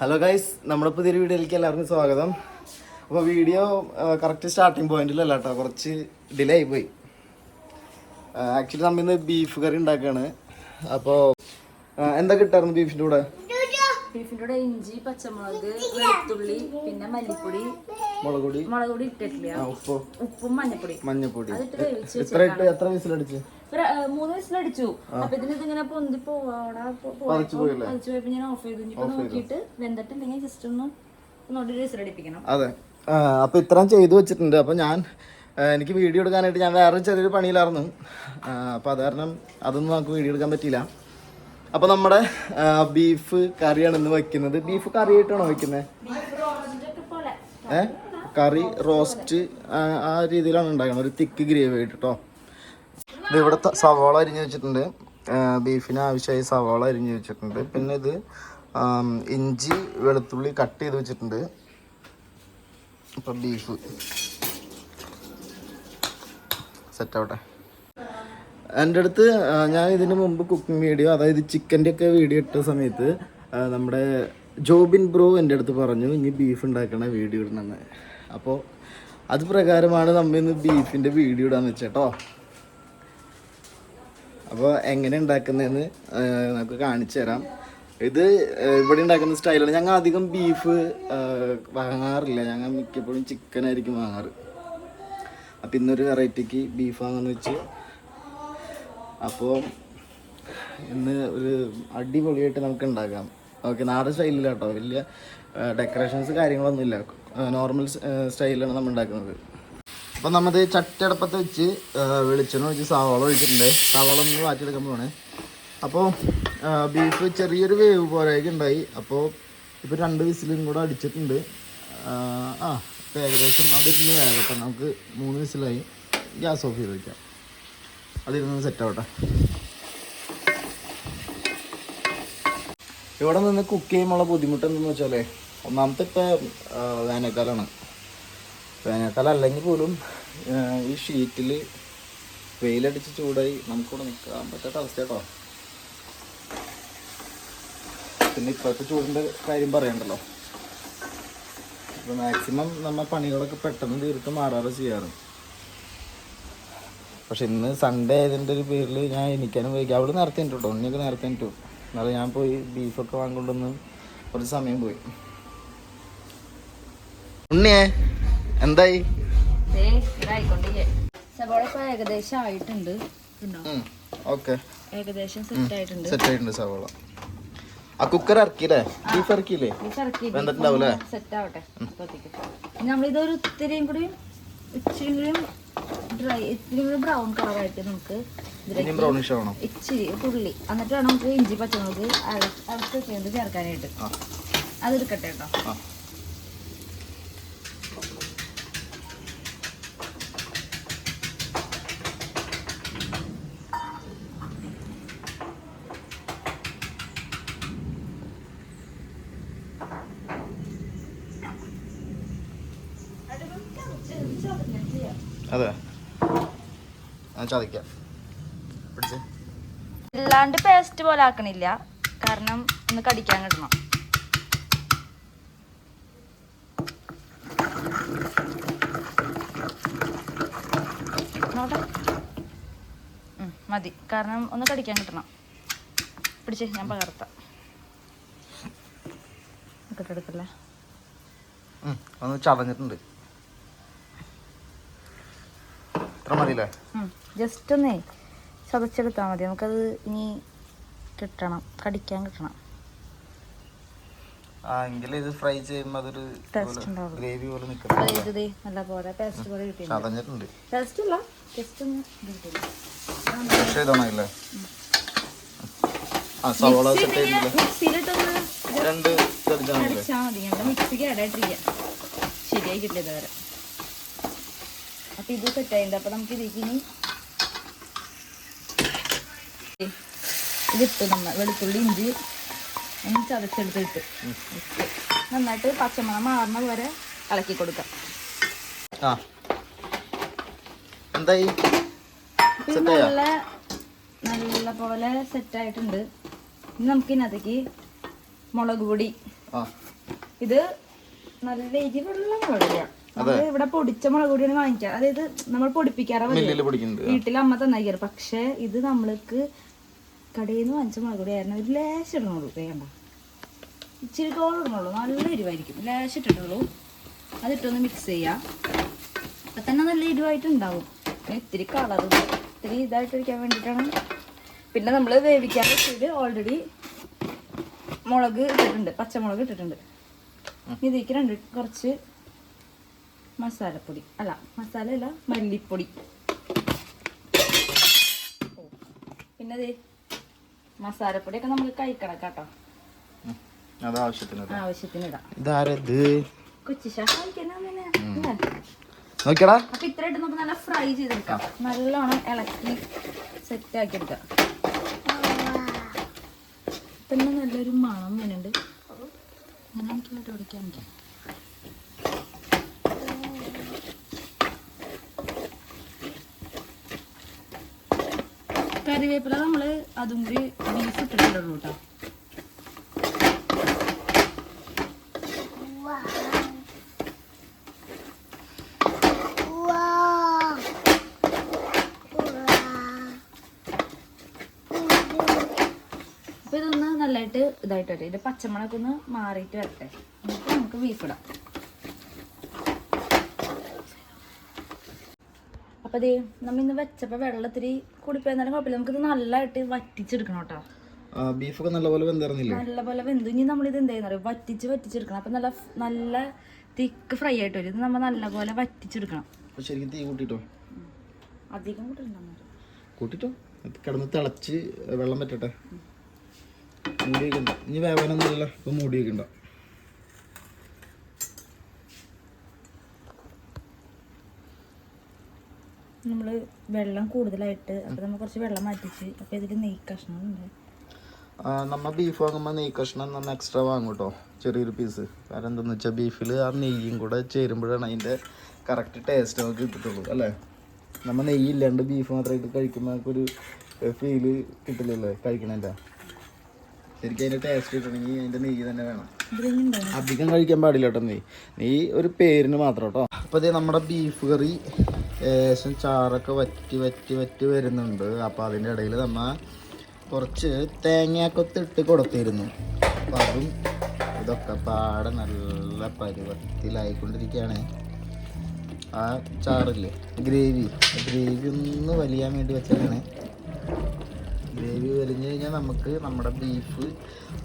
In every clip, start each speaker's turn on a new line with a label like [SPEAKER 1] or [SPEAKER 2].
[SPEAKER 1] Hello guys നമ്മുടെ പുതിയൊരു വീഡിയോയിലേക്ക് എല്ലാവർക്കും സ്വാഗതം. അപ്പോൾ വീഡിയോ കറക്റ്റ് സ്റ്റാർട്ടിങ് പോയിന്റിലല്ല കേട്ടോ കുറച്ച് ഡിലേ ആയി പോയി. ആക്ച്വലി നമ്മൾ ഇന്ന് ബീഫ് കറി ഉണ്ടാക്കുകയാണ് അപ്പോൾ എന്താ കിട്ടായിരുന്നു ബീഫിന്റെ കൂടെ?
[SPEAKER 2] ബീഫിന്റെ കൂടെ ഇഞ്ചി പച്ചമുളക് വെളുത്തുള്ളി പിന്നെ മല്ലിപ്പൊടി.
[SPEAKER 1] മുളക് പൊടി
[SPEAKER 2] മുളക് പൊടി ഇട്ടിട്ടില്ല
[SPEAKER 1] ഉപ്പ്.
[SPEAKER 2] ഉപ്പും മഞ്ഞപ്പൊടി.
[SPEAKER 1] മഞ്ഞപ്പൊടി.
[SPEAKER 2] അതിട്ട് വേവിച്ച്
[SPEAKER 1] എത്ര ഇട്ട് എത്ര വിസിലടിച്ച്?
[SPEAKER 2] മൂന്ന് വയസ്സിലടിച്ചു അപ്പൊ ഇതിന് ഇതിങ്ങനെ പൊന്തി പോവാടാ? പതിച്ചു പോയപ്പോ ഞാൻ ഓഫ് ചെയ്തു. ഇനിയിപ്പോ നോക്കിയിട്ട് വെന്തിട്ടുണ്ടെങ്കിൽ ജസ്റ്റ് ഒന്ന് ഒന്നുകൂടി വിസിലടിപ്പിക്കണം.
[SPEAKER 1] അതെ. അപ്പോൾ ഇത്രയും ചെയ്തു വെച്ചിട്ടുണ്ട്. അപ്പൊ ഞാൻ എനിക്ക് വീഡിയോ എടുക്കാനായിട്ട് ഞാൻ വേറെ ചെറിയൊരു പണിയിലായിരുന്നു. അപ്പോൾ അത് കാരണം അതൊന്നും നമുക്ക് വീഡിയോ എടുക്കാൻ പറ്റിയില്ല. അപ്പോൾ നമ്മുടെ ബീഫ് കറിയാണ് ഇന്ന് വെക്കുന്നത്. ബീഫ് കറി ആയിട്ടാണോ വെക്കുന്നത്
[SPEAKER 2] പോലെ
[SPEAKER 1] ഏ കറി റോസ്റ്റ് ആ രീതിയിലാണ് ഉണ്ടാക്കുന്നത് ഒരു തിക്ക് ഗ്രേവി ആയിട്ട് കേട്ടോ ഇത് ഇവിടെ സവാള അരിഞ്ഞ് വെച്ചിട്ടുണ്ട്. ബീഫിന് ആവശ്യമായി സവാള അരിഞ്ഞ് വെച്ചിട്ടുണ്ട്. പിന്നെ ഇത് ഇഞ്ചി വെളുത്തുള്ളി കട്ട് ചെയ്ത് വെച്ചിട്ടുണ്ട്. ഇപ്പം ബീഫ് സെറ്റ് ആവട്ടെ. എന്റെ അടുത്ത് ഞാൻ ഇതിന് മുമ്പ് കുക്കിംഗ് വീഡിയോ അതായത് ചിക്കന്റെ ഒക്കെ വീഡിയോ ഇട്ട സമയത്ത് നമ്മുടെ ജോബിൻ ബ്രോ എന്റെ അടുത്ത് പറഞ്ഞു ഇനി ബീഫ് ഉണ്ടാക്കണ വീഡിയോ ഇടണമെന്ന് അപ്പോൾ അത് പ്രകാരമാണ് നമ്മൾ ഇന്ന് ബീഫിന്റെ വീഡിയോ ഇടാന്ന് വെച്ചേട്ടോ അപ്പോൾ എങ്ങനെ ഉണ്ടാക്കുന്നതെന്ന് നമുക്ക് കാണിച്ചു തരാം. ഇത് ഇവിടെ ഉണ്ടാക്കുന്ന സ്റ്റൈലാണ്. ഞങ്ങൾ അധികം ബീഫ് വാങ്ങാറില്ല. ഞങ്ങൾ മിക്കപ്പോഴും ചിക്കനായിരിക്കും വാങ്ങാറ്. അപ്പം ഇന്നൊരു വെറൈറ്റിക്ക് ബീഫ് വാങ്ങാന്ന് വെച്ച് അപ്പോൾ ഇന്ന് ഒരു അടിപൊളിയായിട്ട് നമുക്ക് ഉണ്ടാക്കാം ഓക്കെ നാടൻ സ്റ്റൈലില്ല കേട്ടോ വലിയ ഡെക്കറേഷൻസ് കാര്യങ്ങളൊന്നുമില്ല. നോർമൽ സ്റ്റൈലാണ് നമ്മൾ ഉണ്ടാക്കുന്നത് അപ്പം നമ്മത് ചട്ടടപ്പത്ത് വെച്ച് വെളിച്ചെണ്ണ ഒഴിച്ച് സവാള ഒഴിച്ചിട്ടുണ്ട്. സവാള ഒന്ന് മാറ്റിയെടുക്കാൻ അപ്പോൾ ബീഫ് ചെറിയൊരു വേവ് പോലെയൊക്കെ ഉണ്ടായി. അപ്പോൾ ഇപ്പോൾ രണ്ട് വിസിലും കൂടെ അടിച്ചിട്ടുണ്ട്. ആ, ഏകദേശം അതിരുന്ന് വേഗട്ടെ നമുക്ക് മൂന്ന് വിസിലായി. ഗ്യാസ് ഓഫ് ചെയ്ത് വയ്ക്കാം അതിരുന്ന് സെറ്റ് ആവട്ടെ. ഇവിടെ നിന്ന് കുക്ക് ചെയ്യുമ്പോൾ ബുദ്ധിമുട്ട് എന്തെന്ന് വെച്ചാലേ ഒന്നാമത്തെ ഇപ്പോൾ വേനൽക്കാലമാണ് വേനൽക്കാലം അല്ലെങ്കിൽ പോലും ഈ ഷീറ്റിൽ വെയിലടിച്ച് ചൂടായി നമുക്കിവിടെ നിൽക്കാൻ പറ്റാത്ത അവസ്ഥ കേട്ടോ പിന്നെ ഇപ്പോഴത്തെ ചൂടിന്റെ കാര്യം പറയണ്ടല്ലോ. ഇപ്പോൾ മാക്സിമം നമ്മൾ പണികളൊക്കെ പെട്ടെന്ന് തീർത്ത് മാറാറ് ചെയ്യാറ്. പക്ഷെ ഇന്ന് സൺഡേ ആയതിന്റെ ഒരു പേരിൽ ഞാൻ എനിക്കാനും പോയി അവൾ നേരത്തെ ഉണ്ട് കേട്ടോ ഉണ്ണിയൊക്കെ നേരത്തെ ഉണ്ട് എന്നാലും ഞാൻ പോയി ബീഫൊക്കെ വാങ്ങിക്കൊണ്ടുവന്ന് കുറച്ച് സമയം പോയി. ഉണ്ണിയേ എന്തായി?
[SPEAKER 2] ഏകദേശം ആയിട്ടുണ്ട്. ഏകദേശം സെറ്റ് ആയിട്ടുണ്ട്.
[SPEAKER 1] സെറ്റ് ആയിട്ടുണ്ട് സവോള. ആ കുക്കർ ഇറക്കിയില്ലേ? ബീഫ് ഇറക്കിയില്ലേ? വെന്തിട്ടുണ്ടാവൂലേ?
[SPEAKER 2] സെറ്റ് ആവട്ടെ. നമ്മളിതൊരു ഇത്തിരിയും കൂടി ഇച്ചിരി കൂടിയും ഡ്രൈ ഇത്തിരി ബ്രൗൺ കളറായിട്ട് നമുക്ക്
[SPEAKER 1] ബ്രൗണിഷ് ആവണം.
[SPEAKER 2] ഇച്ചിരി തുള്ളി. എന്നിട്ട് വേണം നമുക്ക് ഇഞ്ചി പച്ചമുളക് ചേർത്ത് ചേർക്കാനായിട്ട്. അതെടുക്കട്ടെ കേട്ടോ.
[SPEAKER 1] അതെ. ഞാൻ ചതയ്ക്കാം. പിടിച്ച്.
[SPEAKER 2] അല്ലാണ്ട് പേസ്റ്റ് പോലെ ആക്കണില്ല. കാരണം ഒന്ന് കടിക്കാൻ കിട്ടണം. മതി. കാരണം ഒന്ന് കടിക്കാൻ കിട്ടണം. പിടിച്ച് ഞാൻ പകർത്താം. എടുക്കല്ലേ
[SPEAKER 1] ഉം, ഒന്ന് ചതഞ്ഞിട്ടുണ്ട്. മതിയില്ലേ?
[SPEAKER 2] ജസ്റ്റ് ഒന്നേ ചതച്ചെടുത്താൽ മതി. നമുക്കത് ഇനി കിട്ടണം. കടിക്കാൻ കിട്ടണം.
[SPEAKER 1] ഇത് ഫ്രൈ ചെയ്യുമ്പോൾ അതൊരു ഗ്രേവി പോലെ നിൽക്കണം
[SPEAKER 2] നല്ല പോലെ പേസ്റ്റ് പോലെ കിട്ടിയിട്ടുണ്ട്.
[SPEAKER 1] ചതഞ്ഞിട്ടുണ്ട്.
[SPEAKER 2] പേസ്റ്റ് അല്ല ജസ്റ്റ് ഒന്ന് ഇത് കിട്ടിയില്ല
[SPEAKER 1] ആ സവാള സെറ്റ് ചെയ്തിട്ടില്ല രണ്ട്
[SPEAKER 2] മിക്സിക്ക് ഇടായിട്ടിരിക്കുക ശരിയായി കിട്ടിയത് വരെ. അപ്പൊ ഇത് സെറ്റ് ആയിട്ടുണ്ട് അപ്പൊ നമുക്ക് ഇതിലേക്ക് ഇനി ഇതിട്ട് നമ്മ വെളുത്തുള്ളി ഇഞ്ചി ഒന്ന് ചതച്ചെടുത്തിട്ട് ഇട്ട്. നന്നായിട്ട് പച്ചമണം മാറുന്ന വരെ ഇളക്കി കൊടുക്കാം. നല്ല നല്ല പോലെ സെറ്റ് ആയിട്ടുണ്ട്. ഇനി നമുക്ക് ഇതിനകത്തേക്ക് മുളക് പൊടി. ഇത് നല്ല എരിവുള്ള മുളകില്ല നമ്മൾ ഇവിടെ പൊടിച്ച മുളക് പൊടിയാണ് വാങ്ങിക്കുക അതായത് നമ്മൾ പൊടിപ്പിക്കാറ് വീട്ടിൽ അമ്മ തന്നായിക്കാറ് പക്ഷെ ഇത് നമ്മൾക്ക് കടയിൽ നിന്ന് വാങ്ങിച്ച മുളക് പൊടി ആയിരുന്നു ഒരു ലേശം ഇടണുള്ളൂ വേണ്ട. ഇച്ചിരി കോളം ഇടണുള്ളൂ നല്ല എരിവായിരിക്കും. ലേശം ഇട്ടിട്ടുള്ളൂ അതിട്ടൊന്ന് മിക്സ് ചെയ്യാം. അപ്പൊ തന്നെ നല്ല എരിവായിട്ടുണ്ടാവും. ഇത്തിരി പിന്നെ ഇത്തിരി ഇതായിട്ട് ഇത്തിരി ഇതായിട്ടിരിക്കാൻ വേണ്ടിയിട്ടാണ് പിന്നെ നമ്മൾ വേവിക്കാൻ വെച്ചിട്ട് ഓൾറെഡി മുളക് ഇട്ടിട്ടുണ്ട്. പച്ചമുളക് ഇട്ടിട്ടുണ്ട്. ഇതിലേക്ക് രണ്ട് കുറച്ച് മസാലപ്പൊടി. അല്ല മസാല അല്ല മല്ലിപ്പൊടി പിന്നതേ പിന്നെ ദേ മസാലപ്പൊടിയൊക്കെ നമുക്ക് കഴിക്കണം കേട്ടോ
[SPEAKER 1] നോക്കിയടാ.
[SPEAKER 2] അപ്പൊ നമുക്ക് നല്ല ഫ്രൈ ചെയ്തെടുക്കാം. നല്ലോണം ഇളക്കി സെറ്റ് ആക്കി എടുക്കാം പിന്നെ നല്ലൊരു മണം വരുന്നുണ്ട്. അങ്ങനെ എനിക്കിട്ട് ഓടിക്കാൻ കറിവേപ്പില നമ്മൾ അതും കൂടി ബീഫ് ഇട്ടിട്ടുള്ളൂ കേട്ടോ ഇതൊന്ന് നല്ലതായിട്ട് ഇതായിട്ട് വരട്ടെ ഇതിന്റെ പച്ചമുളകൊക്കെ ഒന്ന് മാറിയിട്ട് വരട്ടെ. എന്നിട്ട് നമുക്ക് ബീഫ് ഇടാം. അപ്പൊ ദേ നമ്മ ഇന്ന് വെച്ചപ്പോ വെള്ളത്തിരി കുടിപ്പോയെന്നാലും കുഴപ്പമില്ല. നമുക്കിത് നല്ലതായിട്ട് വറ്റിച്ചെടുക്കണം കേട്ടോ.
[SPEAKER 1] ബീഫൊക്കെ നല്ലപോലെ വെന്തിറന്നില്ലേ
[SPEAKER 2] നല്ലപോലെ വെന്തു. ഇനി നമ്മളിത് എന്ത് ചെയ്യുന്ന വറ്റിച്ച് വറ്റിച്ചെടുക്കണം. അപ്പൊ നല്ല നല്ല തിക്ക് ഫ്രൈ ആയിട്ട് വരും. ഇത് നമ്മൾ നല്ലപോലെ വറ്റിച്ചെടുക്കണം.
[SPEAKER 1] ശരിക്കും തീ കൂട്ടിട്ടോ?
[SPEAKER 2] അധികം
[SPEAKER 1] കൂട്ടിട്ടോ? കിടന്ന് തിളച്ച് വെള്ളം പറ്റട്ടെ? മൂടി വെക്കണ്ട ഇനി വേവനൊന്നുമില്ല ഇപ്പൊ മൂടി വെക്കണ്ട
[SPEAKER 2] നമ്മൾ വെള്ളം കൂടുതലായിട്ട് അപ്പോൾ നമ്മൾ കുറച്ച് വെള്ളം മാറ്റിച്ച് അപ്പോൾ ഇതിൽ നെയ് കഷ്ണം ഉണ്ട്
[SPEAKER 1] നമ്മൾ നമ്മ ബീഫ് വാങ്ങുമ്പോൾ നെയ് കഷ്ണം നമ്മൾ എക്സ്ട്രാ വാങ്ങും കേട്ടോ ചെറിയൊരു പീസ് കാരണം എന്താണെന്ന് വെച്ചാൽ ബീഫിൽ ആ നെയ്യും കൂടെ ചേരുമ്പോഴാണ് അതിന്റെ കറക്റ്റ് ടേസ്റ്റ് നമുക്ക് കിട്ടത്തുള്ളൂ അല്ലേ? നമ്മൾ നെയ്യ് ഇല്ലാണ്ട് ബീഫ് മാത്രമായിട്ട് കഴിക്കുമ്പോൾ നമുക്കൊരു ഫീൽ കിട്ടില്ലല്ലേ കഴിക്കണതിന്റെ ശരിക്കും അതിന്റെ ടേസ്റ്റ് കിട്ടണമെങ്കിൽ അതിന്റെ നെയ്യ് തന്നെ വേണം. അധികം കഴിക്കാൻ പാടില്ല കേട്ടോ നെയ്യ്. നെയ്യ് ഒരു പേരിന് മാത്രം കേട്ടോ. അപ്പോൾ ഇതേ നമ്മുടെ ബീഫ് കറി ഏകദേശം ചാറൊക്കെ വറ്റി വറ്റി വറ്റി വരുന്നുണ്ട്. അപ്പോൾ അതിന്റെ ഇടയിൽ നമ്മൾ കുറച്ച് തേങ്ങയൊക്കെ ഇട്ട് കൊടുത്തിരുന്നു. അപ്പോൾ അതും ഇതൊക്കെ പാടെ നല്ല പരുവത്തിലായിക്കൊണ്ടിരിക്കുകയാണ്. ആ ചാറില്ലേ ഗ്രേവി. ഗ്രേവി ഒന്ന് വലിയാൻ വേണ്ടി വെച്ചതാണ്. ഗ്രേവി വലിഞ്ഞു കഴിഞ്ഞാൽ നമുക്ക് നമ്മുടെ ബീഫ്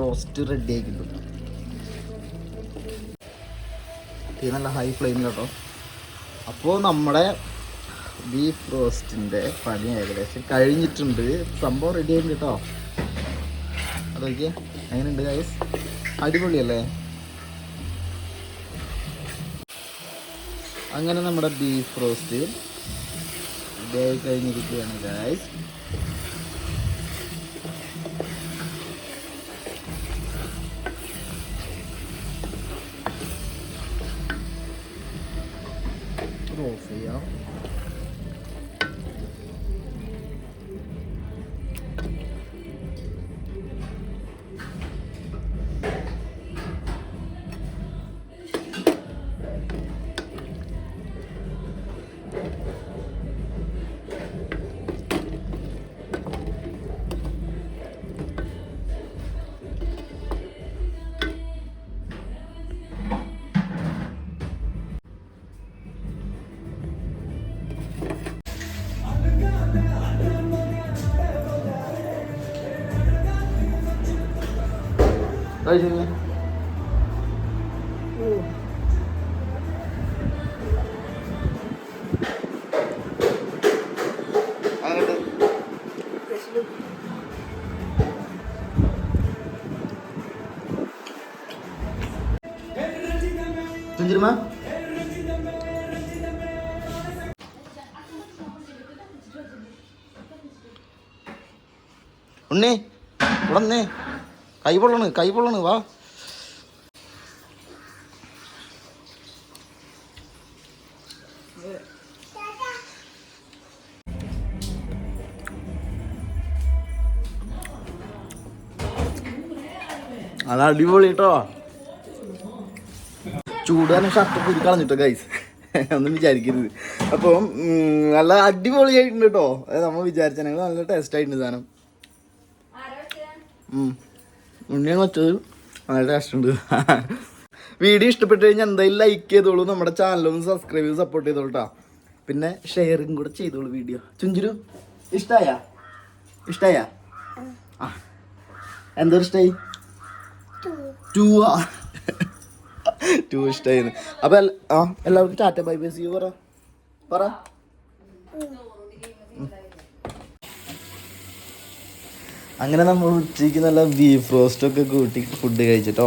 [SPEAKER 1] റോസ്റ്റ് റെഡി ആയി കിട്ടും തീ നല്ല ഹൈ ഫ്ലെയിമിൽ കേട്ടോ അപ്പോൾ നമ്മുടെ ബീഫ് റോസ്റ്റിന്റെ പണി ഏകദേശം കഴിഞ്ഞിട്ടുണ്ട്. സംഭവം റെഡി ആയിട്ടുണ്ട് കേട്ടോ അതൊക്കെ എങ്ങനെയുണ്ട് ഗൈസ് അടിപൊളിയല്ലേ? അങ്ങനെ നമ്മുടെ ബീഫ് റോസ്റ്റ് ഇതായി കഴിഞ്ഞിരിക്കുകയാണ് ഗൈസ് കഴിച്ചില്ലേ അങ്ങനെ തുഞ്ചിരുമ ഉണ്ണി. ഇവിടെ നിന്നേ കൈ പൊള്ളണ് കൈ പൊള്ളണ് വാ. അത് അടിപൊളി കേട്ടോ ചൂട് കാരണം ഷർട്ട് കുതി കളഞ്ഞിട്ടോ ഗൈസ് ഒന്നും വിചാരിക്കരുത്. അപ്പം നല്ല അടിപൊളിയായിട്ടുണ്ട് കേട്ടോ നമ്മൾ വിചാരിച്ചാൽ നല്ല ടേസ്റ്റ് ആയിട്ടുണ്ട് സാധനം. ഉണ്ണിയാണ് വെച്ചത് നല്ല ടേസ്റ്റ് ഉണ്ട് വീഡിയോ ഇഷ്ടപ്പെട്ട് കഴിഞ്ഞാൽ എന്തായാലും ലൈക്ക് ചെയ്തോളൂ. നമ്മുടെ ചാനലും സബ്സ്ക്രൈബ് ചെയ്ത് സപ്പോർട്ട് ചെയ്തോളൂ കേട്ടോ പിന്നെ ഷെയറും കൂടെ ചെയ്തോളൂ വീഡിയോ ചുഞ്ചിരു ഇഷ്ടായ? ഇഷ്ടായ? ആ. എന്തൊരു ഇഷ്ടായി? ടൂ ആ. ടൂ ഇഷ്ടായിരുന്നു അപ്പൊ ആ എല്ലാവർക്കും ടാറ്റ ബൈ ബൈ സി പറ. പറ. അങ്ങനെ നമ്മൾ ഉച്ചയ്ക്ക് നല്ല ബീഫ് റോസ്റ്റൊക്കെ കൂട്ടി ഫുഡ് കഴിച്ചിട്ടോ.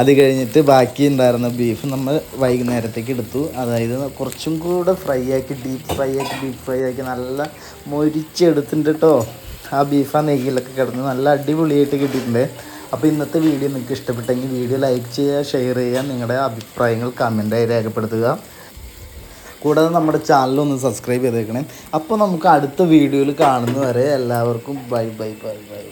[SPEAKER 1] അത് കഴിഞ്ഞിട്ട് ബാക്കി ഉണ്ടായിരുന്ന ബീഫ് നമ്മൾ വൈകുന്നേരത്തേക്ക് എടുത്തു. അതായത് കുറച്ചും കൂടെ ഫ്രൈ ആക്കി ഡീപ്പ് ഫ്രൈ ആക്കി ഡീപ്പ് ഫ്രൈ ആക്കി നല്ല മൊരിച്ചെടുത്തിട്ടുണ്ട് കേട്ടോ ആ ബീഫ് ആ നെയ്യിലൊക്കെ കിടന്ന് നല്ല അടിപൊളിയായിട്ട് കിട്ടിയിട്ടുണ്ട്. അപ്പോൾ ഇന്നത്തെ വീഡിയോ നിങ്ങൾക്ക് ഇഷ്ടപ്പെട്ടെങ്കിൽ വീഡിയോ ലൈക്ക് ചെയ്യുക ഷെയർ ചെയ്യുക നിങ്ങളുടെ അഭിപ്രായങ്ങൾ കമന്റായി രേഖപ്പെടുത്തുക. കൂടാതെ നമ്മുടെ ചാനലൊന്ന് സബ്സ്ക്രൈബ് ചെയ്തേക്കണേ. അപ്പോൾ നമുക്ക് അടുത്ത വീഡിയോയിൽ കാണുന്നവരെ എല്ലാവർക്കും ബൈ ബൈ ബൈ ബൈ